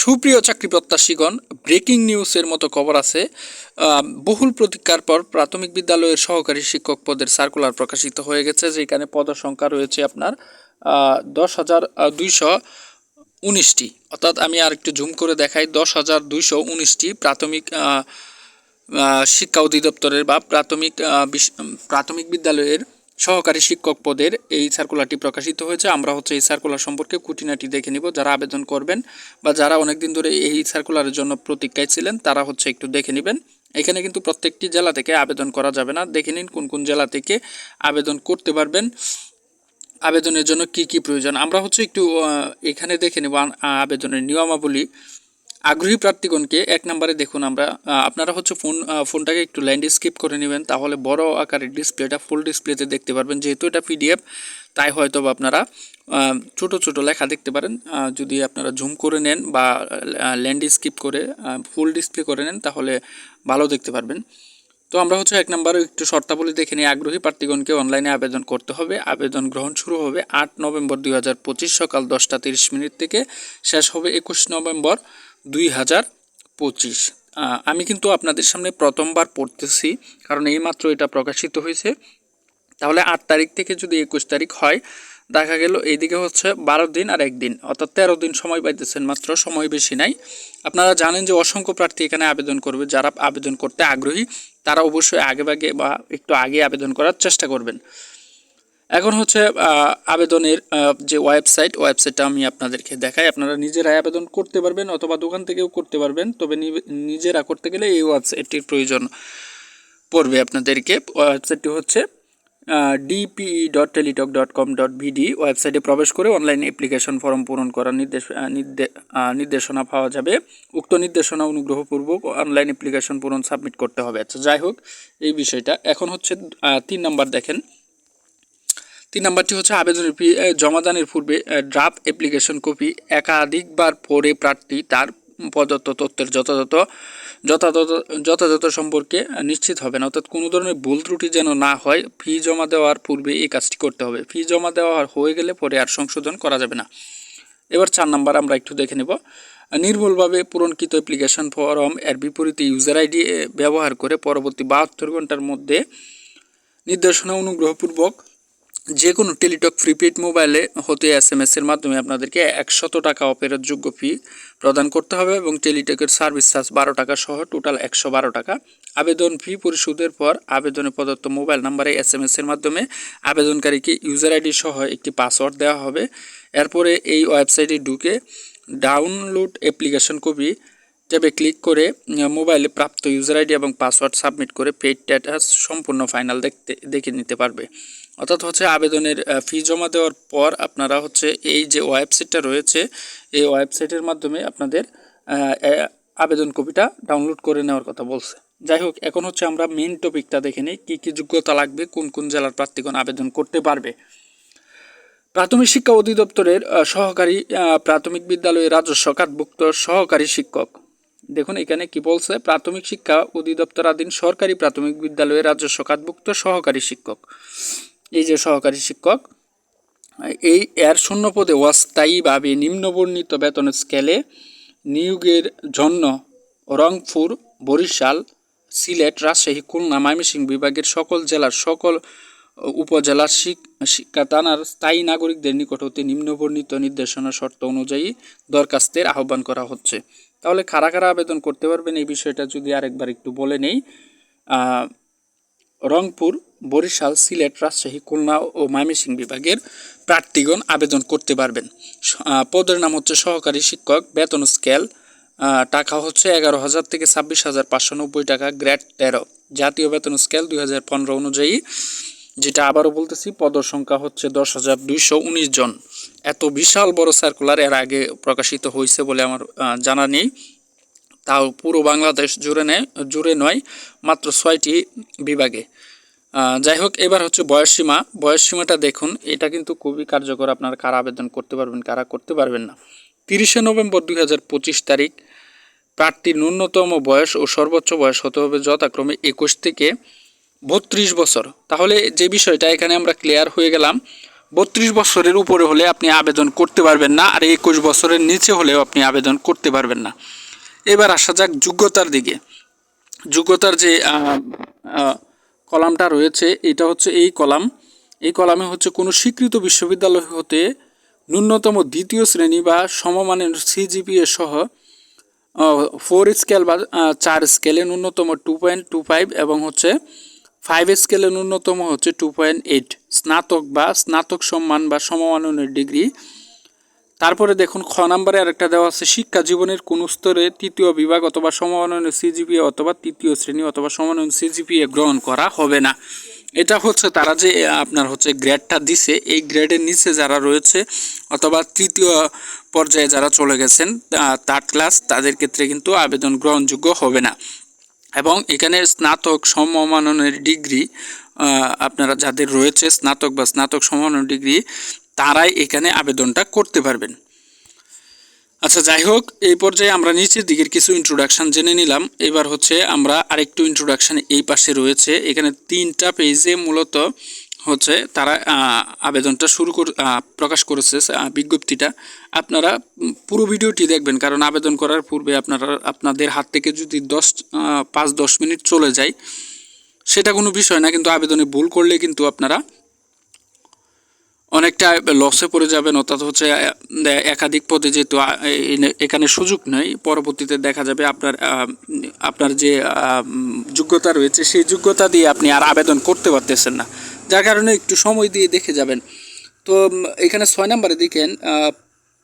সুপ্রিয় চাকরি প্রত্যাশীগণ ব্রেকিং নিউজের মতো খবর আছে। বহুল প্রতীক্ষার পর প্রাথমিক বিদ্যালয়ের সহকারী শিক্ষক পদের সার্কুলার প্রকাশিত হয়ে গেছে, যেখানে পদের সংখ্যা রয়েছে আপনার দশ হাজার দুইশো উনিশটি। অর্থাৎ আমি আর একটু জুম করে দেখাই, দশ হাজার দুইশো উনিশটি প্রাথমিক শিক্ষা অধিদপ্তরের বা প্রাথমিক প্রাথমিক বিদ্যালয়ের সহকারী শিক্ষক পদের এই সার্কুলারটি প্রকাশিত হয়েছে। আমরা হচ্ছে এই সার্কুলার সম্পর্কে খুঁটিনাটি দেখে নিব। যারা আবেদন করবেন বা যারা অনেকদিন ধরে এই সার্কুলারের জন্য প্রতীক্ষায় ছিলেন, তারা হচ্ছে একটু দেখে নেবেন। এখানে কিন্তু প্রত্যেকটি জেলা থেকে আবেদন করা যাবে না। দেখে নিন কোন কোন জেলা থেকে আবেদন করতে পারবেন। আবেদনের জন্য কি কি প্রয়োজন? আমরা হচ্ছে একটু এখানে দেখে নেব আবেদনের নিয়মাবলী। আগ্রহী প্রার্থীগণকে এক নম্বরে দেখুন আমরা আপনারা হচ্ছে ফোন ফোনটাকে একটু ল্যান্ডস্কেপ করে নেবেন, তাহলে বড় আকারের ডিসপ্লেটা, ফুল ডিসপ্লেতে দেখতে পারবেন। যেহেতু এটা পিডিএফ, তাই হয়তো আপনারা ছোট ছোট লেখা দেখতে পারেন। যদি আপনারা জুম করে নেন বা ল্যান্ডস্কেপ করে ফুল ডিসপ্লে করে নেন, তাহলে ভালো দেখতে পারবেন। তো আমরা হচ্ছে এক নম্বরে একটু শর্তাবলী দেখে নিই। আগ্রহী প্রার্থীগণকে অনলাইনে আবেদন করতে হবে। আবেদন গ্রহণ শুরু হবে আট নভেম্বর দুই হাজার পঁচিশ সকাল দশটা তিরিশ মিনিট থেকে। শেষ হবে একুশ নভেম্বর দুই হাজার পঁচিশ। আমি কিন্তু আপনাদের সামনে প্রথমবার পড়তেছি, কারণ এইমাত্র এটা প্রকাশিত হয়েছে। তাহলে আট তারিখ থেকে যদি একুশ তারিখ হয়, দেখা গেল এইদিকে হচ্ছে বারো দিন আর একদিন অর্থাৎ তেরো দিন সময় পাইতেছেন মাত্র, সময় বেশি নাই। আপনারা জানেন যে অসংখ্য প্রার্থী এখানে আবেদন করবে, যারা আবেদন করতে আগ্রহী, তারা অবশ্যই আগে ভাগে বা একটু আগে আবেদন করার চেষ্টা করবেন। এখন হচ্ছে আবেদনের যে ওয়েবসাইট, ওয়েবসাইটটা আমি আপনাদেরকে দেখাই। আপনারা নিজেরাই আবেদন করতে পারবেন অথবা দোকান থেকেও করতে পারবেন। তবে নিজেরা করতে গেলে এই ওয়েবসাইটটির প্রয়োজন পড়বে আপনাদেরকে। ওয়েবসাইটটি হচ্ছে DPE dot Teletalk dot com dot BD ওয়েবসাইটে প্রবেশ করে অনলাইন অ্যাপ্লিকেশন ফর্ম পূরণ করার নির্দেশ নির্দে- নির্দেশনা পাওয়া যাবে। উক্ত নির্দেশনা অনুগ্রহপূর্বক অনলাইন অ্যাপ্লিকেশন পূরণ সাবমিট করতে হবে। আচ্ছা যাই হোক, এই বিষয়টা। এখন হচ্ছে তিন নাম্বার দেখেন। তিন নাম্বারটি হচ্ছে আবেদনের জমাদানের পূর্বে ড্রাফট অ্যাপ্লিকেশন কপি একাধিকবার পরে প্রার্থী তার প্রদত্ত তথ্যের যথাযথ যথাযথ যথাযথ সম্পর্কে নিশ্চিত হবে না অর্থাৎ কোনো ধরনের ভুল ত্রুটি যেন না হয়, ফি জমা দেওয়ার পূর্বে এই কাজটি করতে হবে। ফি জমা দেওয়া হয়ে গেলে পরে আর সংশোধন করা যাবে না। এবার চার নাম্বার আমরা একটু দেখে নেব। নির্ভুলভাবে পূরণকৃত অ্যাপ্লিকেশন ফর্ম এর বিপরীতে ইউজার আইডি ব্যবহার করে পরবর্তী বাহাত্তর ঘণ্টার মধ্যে নির্দেশনা অনুগ্রহপূর্বক যে কোনো টেলিটক প্রিপেড মোবাইলে হতে এস এম এর মাধ্যমে আপনাদেরকে একশত টাকা অপেরতযোগ্য ফি প্রদান করতে হবে এবং টেলিটকের সার্ভিস চার্জ বারো টাকা সহ টোটাল একশো বারো টাকা। আবেদন ফি পরিশোধের পর আবেদনে প্রদত্ত মোবাইল নাম্বারে এস এম এর মাধ্যমে আবেদনকারীকে ইউজার আইডি সহ একটি পাসওয়ার্ড দেওয়া হবে। এরপরে এই ওয়েবসাইটে ঢুকে ডাউনলোড অ্যাপ্লিকেশন কপি ট্যাবে ক্লিক করে মোবাইলে প্রাপ্ত ইউজার আইডি এবং পাসওয়ার্ড সাবমিট করে পেইড স্ট্যাটাস সম্পূর্ণ ফাইনাল দেখতে, দেখে নিতে পারবে। অর্থাৎ হচ্ছে আবেদনের ফি জমা দেওয়ার পর আপনারা হচ্ছে এই যে ওয়েবসাইটটা রয়েছে, এই ওয়েবসাইটের মাধ্যমে আপনাদের আবেদন কপিটা ডাউনলোড করে নেওয়ার কথা বলছে। যাই হোক, এখন হচ্ছে আমরা মেন টপিকটা দেখে নিই, কী কী যোগ্যতা লাগবে, কোন কোন জেলার প্রার্থীগণ আবেদন করতে পারবে। প্রাথমিক শিক্ষা অধিদপ্তরের সহকারী প্রাথমিক বিদ্যালয়ের রাজস্ব খাতভুক্ত সহকারী শিক্ষক। দেখুন এখানে কি বলছে, প্রাথমিক শিক্ষা অধিদপ্তরাধীন সরকারি প্রাথমিক বিদ্যালয়ের রাজস্ব খাতভুক্ত সহকারী শিক্ষক। এই যে সহকারী শিক্ষক, এই এর শূন্য পদে অস্থায়ীভাবে নিম্নবর্ণিত বেতন স্কেলে নিয়োগের জন্য রংপুর, বরিশাল, সিলেট, রাজশাহী, খুলনা, ময়মনসিংহ বিভাগের সকল জেলার সকল উপজেলার শিক- শিক্ষা থানার স্থায়ী নাগরিকদের নিকট হতে নিম্নবর্ণিত নির্দেশনা শর্ত অনুযায়ী দরখাস্তের আহ্বান করা হচ্ছে। তাহলে কারা কারা আবেদন করতে পারবেন এই বিষয়টা যদি আরেকবার একটু বলে নেই রংপুর বরিশাল সিলেট রাজশাহী খুলনা ও ময়মনসিংহ বিভাগের প্রার্থীগণ আবেদন করতে পারবেন। পদের নাম হচ্ছে সহকারী শিক্ষক, বেতন স্কেল টাকা হচ্ছে এগারো হাজার থেকে ছাব্বিশ হাজার পাঁচশো নব্বই টাকা, গ্রেড তেরো। জাতীয় বেতন স্কেল দুই হাজার পনেরো অনুযায়ী, যেটা আবারও বলতেছি, পদের সংখ্যা হচ্ছে দশ হাজার দুইশো উনিশ জন। এত বিশাল বড় সার্কুলার এর আগে প্রকাশিত হয়েছে বলে আমার জানা নেই। তাও পুরো বাংলাদেশ জুড়ে নেয় জুড়ে নয়, মাত্র ছয়টি বিভাগে। যাই হোক, এবার হচ্ছে বয়সসীমা বয়সসীমাটা দেখুন, এটা কিন্তু খুবই কার্যকর। আপনারা কারা আবেদন করতে পারবেন, কারা করতে পারবেন না। তিরিশে নভেম্বর দুই হাজার পঁচিশ তারিখ প্রার্থীর ন্যূনতম বয়স ও সর্বোচ্চ বয়স হতে হবে যথাক্রমে একুশ থেকে বত্রিশ বছর। তাহলে যে বিষয়টা এখানে আমরা ক্লিয়ার হয়ে গেলাম, বত্রিশ বছরের উপরে হলে আপনি আবেদন করতে পারবেন না, আর একুশ বছরের নিচে হলেও আপনি আবেদন করতে পারবেন না। এবার আসা যাক যোগ্যতার দিকে। যোগ্যতার যে কলামটা রয়েছে, এটা হচ্ছে এই কলাম। এই কলামে হচ্ছে কোনো স্বীকৃত বিশ্ববিদ্যালয় হতে ন্যূনতম দ্বিতীয় শ্রেণি বা সমমানের সিজিপিএ সহ ফোর স্কেল বা চার স্কেলে ন্যূনতম টু পয়েন্ট টু ফাইভ এবং হচ্ছে ফাইভ স্কেলে ন্যূনতম হচ্ছে টু পয়েন্ট এইট স্নাতক বা স্নাতক সম্মান বা সমমাননের ডিগ্রি তারপরে দেখুন, খ নাম্বারে আরেকটা দেওয়া আছে, শিক্ষা জীবনের কোন স্তরে তৃতীয় বিভাগ অথবা সমমাননের সিজিপিএ অথবা তৃতীয় শ্রেণি অথবা সমমানন সিজিপিএ গ্রহণ করা হবে না। এটা হচ্ছে তারা যে আপনার হচ্ছে গ্রেডটা দিছে, এই গ্রেডের নিচে যারা রয়েছে অথবা তৃতীয় পর্যায়ে যারা চলে গেছেন থার্ড ক্লাস তাদের ক্ষেত্রে কিন্তু আবেদন গ্রহণযোগ্য হবে না। এবং এখানে স্নাতক সমমাননের ডিগ্রি আপনারা যাদের রয়েছে, স্নাতক বা স্নাতক সমমানন ডিগ্রি তারাই এখানে আবেদনটা করতে পারবেন। আচ্ছা যাই হোক এই পর্যায়ে আমরা নিচের দিকের কিছু ইন্ট্রোডাকশন জেনে নিলাম। এবার হচ্ছে আমরা আরেকটু ইন্ট্রোডাকশান এই পাশে রয়েছে। এখানে তিনটা পেজে মূলত হচ্ছে তারা আবেদনটা শুরু কর প্রকাশ করেছে বিজ্ঞপ্তিটা। আপনারা পুরো ভিডিওটি দেখবেন, কারণ আবেদন করার পূর্বে আপনারা, আপনাদের হাত থেকে যদি দশ পাঁচ, দশ মিনিট চলে যায়, সেটা কোনো বিষয় না, কিন্তু আবেদনে ভুল করলে কিন্তু আপনারা অনেকটা লসে পড়ে যাবেন, অর্থাৎ হচ্ছে একাধিক পদে যেহেতু এখানে সুযোগ নেই, পরবর্তীতে দেখা যাবে আপনার আপনার যে যোগ্যতা রয়েছে, সেই যোগ্যতা দিয়ে আপনি আর আবেদন করতে পারতেছেন না। যার কারণে একটু সময় দিয়ে দেখে যাবেন। তো এখানে ছয় নম্বরে দেখেন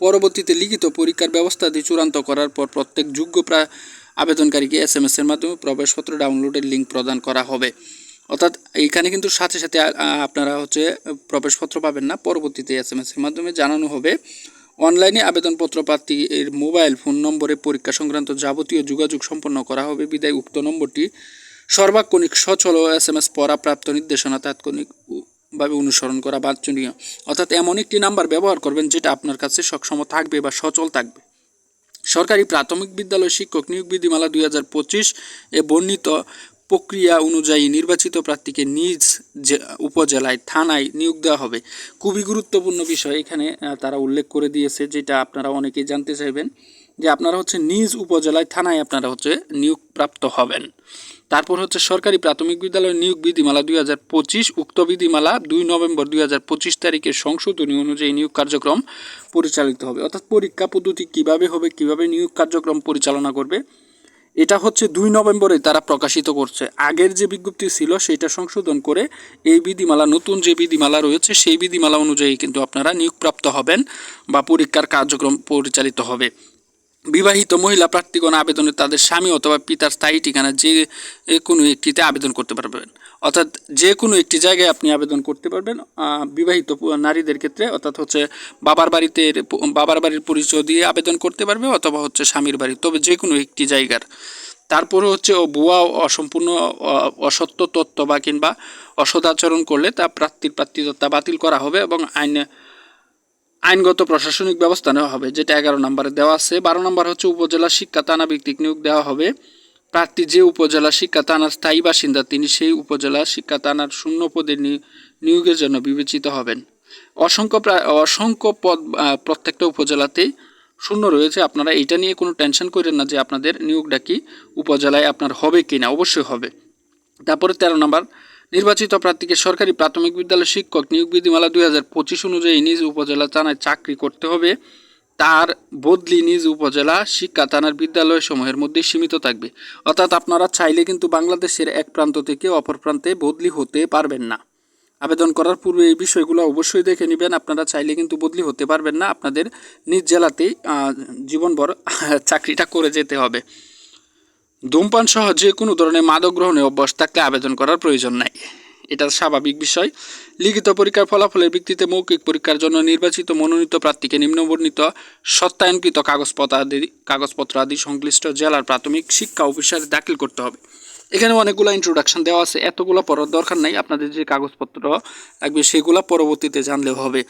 পরবর্তীতে লিখিত পরীক্ষার ব্যবস্থা দিয়ে চূড়ান্ত করার পর প্রত্যেক যোগ্য প্রায় আবেদনকারীকে এস এম এস এর মাধ্যমে প্রবেশপত্র ডাউনলোডের লিঙ্ক প্রদান করা হবে। অর্থাৎ এইখানে কিন্তু সাথে সাথে আপনারা হচ্ছে প্রবেশপত্র পাবেন না। পরবর্তীতে এস এম এস এর মাধ্যমে জানানো হবে, অনলাইনে আবেদনপত্র প্রার্থীর মোবাইল ফোন নম্বরে পরীক্ষা সংক্রান্ত যাবতীয় যোগাযোগ সম্পন্ন করা হবে। বিদায়, উক্ত নম্বরটি সর্বাক্ষণিক সচল ও এস এম এস পড়া প্রাপ্ত নির্দেশনা তাৎক্ষণিক উ- ভাবে অনুসরণ করা বাঞ্ছনীয়। অর্থাৎ এমন একটি নাম্বার ব্যবহার করবেন যেটা আপনার কাছে সবসময় থাকবে বা সচল থাকবে। সরকারি প্রাথমিক বিদ্যালয় শিক্ষক নিয়োগ বিধিমালা দুই হাজার পঁচিশ এ বর্ণিত প্রক্রিয়া অনুযায়ী নির্বাচিত প্রার্থীকে নিজ উপজেলায়, থানায় নিয়োগ দেওয়া হবে। খুবই গুরুত্বপূর্ণ বিষয় এখানে তারা উল্লেখ করে দিয়েছে, যেটা আপনারা অনেকেই জানতে চাইবেন, যে আপনারা হচ্ছে নিজ উপজেলায়, থানায় আপনারা হচ্ছে নিয়োগপ্রাপ্ত হবেন। তারপর হচ্ছে সরকারি প্রাথমিক বিদ্যালয় নিয়োগ বিধিমালা দুই হাজার পঁচিশ, উক্ত বিধিমালা দুই নভেম্বর দুই হাজার পঁচিশ তারিখে সংশোধনী অনুযায়ী নিয়োগ কার্যক্রম পরিচালিত হবে। অর্থাৎ পরীক্ষা পদ্ধতি কীভাবে হবে, কীভাবে নিয়োগ কার্যক্রম পরিচালনা করবে এটা হচ্ছে দুই নভেম্বরে তারা প্রকাশিত করছে। আগের যে বিজ্ঞপ্তি ছিল সেটা সংশোধন করে এই বিধিমালা, নতুন যে বিধিমালা রয়েছে সেই বিধিমালা অনুযায়ী কিন্তু আপনারা নিয়োগপ্রাপ্ত হবেন বা পরীক্ষার কার্যক্রম পরিচালিত হবে। বিবাহিত মহিলা প্রার্থীগণ আবেদনে তাদের স্বামী অথবা পিতার স্থায়ী ঠিকানা যে কোনো একটিতে আবেদন করতে পারবেন। অর্থাৎ যে কোনো একটি জায়গায় আপনি আবেদন করতে পারবেন। বিবাহিত নারীদের ক্ষেত্রে অর্থাৎ হচ্ছে বাবার বাড়িতে বাবার বাড়ির পরিচয় দিয়ে আবেদন করতে পারবে অথবা হচ্ছে স্বামীর বাড়ি। তবে যে কোনো একটি জায়গার। তারপরে হচ্ছে ও ভুয়া অসম্পূর্ণ অসত্য তথ্য বা কিংবা অসদাচরণ করলে তা প্রার্থীর প্রার্থিতা বাতিল করা হবে এবং আইনে আইনগত প্রশাসনিক ব্যবস্থা নেওয়া হবে, যেটা এগারো নম্বরে দেওয়া আছে। বারো নম্বর হচ্ছে উপজেলা শিক্ষা থানা ভিত্তিক নিয়োগ দেওয়া হবে। প্রার্থী যে উপজেলা শিক্ষা থানার স্থায়ী বাসিন্দা, তিনি সেই উপজেলা শিক্ষা থানার শূন্য পদে নিয়োগের জন্য বিবেচিত হবেন। অসংখ্য প্রা- অসংখ্য পদ প্রত্যেকটা উপজেলাতেই শূন্য রয়েছে। আপনারা এটা নিয়ে কোনো টেনশন করেন না যে আপনাদের নিয়োগটা কি উপজেলায় আপনার হবে কি না অবশ্যই হবে। তারপরে তেরো নম্বর নির্বাচিত প্রার্থীকে সরকারি প্রাথমিক বিদ্যালয় শিক্ষক নিয়োগ বিধিমালা দুই হাজার পঁচিশ অনুযায়ী নিজ উপজেলা থানায় চাকরি করতে হবে। তার বদলি নিজ উপজেলা শিক্ষা থানার বিদ্যালয় সমূহের মধ্যে সীমিত থাকবে। অর্থাৎ আপনারা চাইলে কিন্তু বাংলাদেশের এক প্রান্ত থেকে অপর প্রান্তে বদলি হতে পারবেন না। আবেদন করার পূর্বে এই বিষয়গুলো অবশ্যই দেখে নেবেন। আপনারা চাইলে কিন্তু বদলি হতে পারবেন না। আপনাদের নিজ জেলাতেই জীবনভর চাকরিটা করে যেতে হবে। ধূমপান সহ যে কোনো ধরনের মাদক গ্রহণে অভ্যাস থাকলে আবেদন করার প্রয়োজন নাই। এটা স্বাভাবিক বিষয়। লিখিত পরীক্ষার ফলাফলের ভিত্তিতে মৌখিক পরীক্ষার জন্য নির্বাচিত মনোনীত প্রার্থীকে নিম্নবর্ণিত সত্যায়নকৃত কাগজপত্র আদি কাগজপত্র আদি সংশ্লিষ্ট জেলার প্রাথমিক শিক্ষা অফিসারে দাখিল করতে হবে। এখানে অনেকগুলো ইন্ট্রোডাকশন দেওয়া আছে। এতগুলো পড়ার দরকার নাই। আপনাদের যে কাগজপত্র লাগবে সেগুলো পরবর্তীতে জানলেও হবে।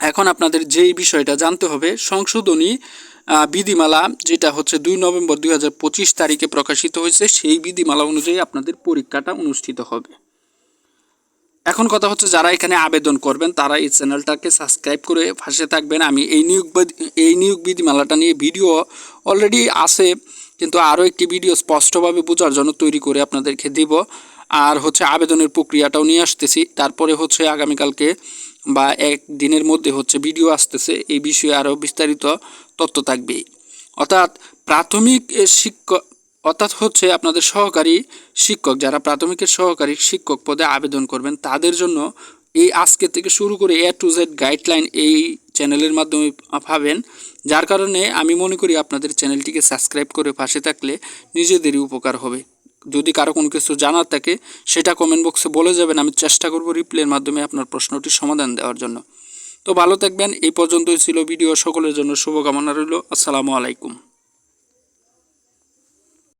এখন আপনাদের যেই বিষয়টা জানতে হবে, সংশোধনী বিধিমালা, যেটা হচ্ছে দুই নভেম্বর দুই হাজার পঁচিশ তারিখে প্রকাশিত হয়েছে, সেই বিধিমালা অনুযায়ী আপনাদের পরীক্ষাটা অনুষ্ঠিত হবে। এখন কথা হচ্ছে যারা এখানে আবেদন করবেন, তারা এই চ্যানেলটাকে সাবস্ক্রাইব করে পাশে থাকবেন। আমি এই নিয়োগ এই নিয়োগ বিধিমালাটা নিয়ে ভিডিও অলরেডি আছে, কিন্তু আরও একটি ভিডিও স্পষ্টভাবে বোঝার জন্য তৈরি করে আপনাদেরকে দিব। আর হচ্ছে আবেদনের প্রক্রিয়াটাও নিয়ে আসতেছি। তারপরে হচ্ছে আগামীকালকে বা এক দিনের মধ্যে হচ্ছে ভিডিও আসতেছে, এই বিষয়ে আরও বিস্তারিত তথ্য থাকবে। অর্থাৎ প্রাথমিক শিক্ষক অর্থাৎ হচ্ছে আপনাদের সহকারী শিক্ষক, যারা প্রাথমিকের সহকারী শিক্ষক পদে আবেদন করবেন, তাদের জন্য এই আজকে থেকে শুরু করে এ টু জেড গাইডলাইন এই চ্যানেলের মাধ্যমে পাবেন। যার কারণে আমি মনে করি আপনাদের চ্যানেলটিকে সাবস্ক্রাইব করে পাশে থাকলে নিজেদেরই উপকার হবে। যদি কারও কোনো কিছু জানার থাকে, সেটা কমেন্ট বক্সে বলে যাবেন, আমি চেষ্টা করব রিপ্লাইয়ের মাধ্যমে আপনার প্রশ্নটির সমাধান দেওয়ার জন্য। তো ভালো থাকবেন, এই পর্যন্তই ছিল ভিডিও, সকলের জন্য শুভকামনা রইল, আসসালামু আলাইকুম।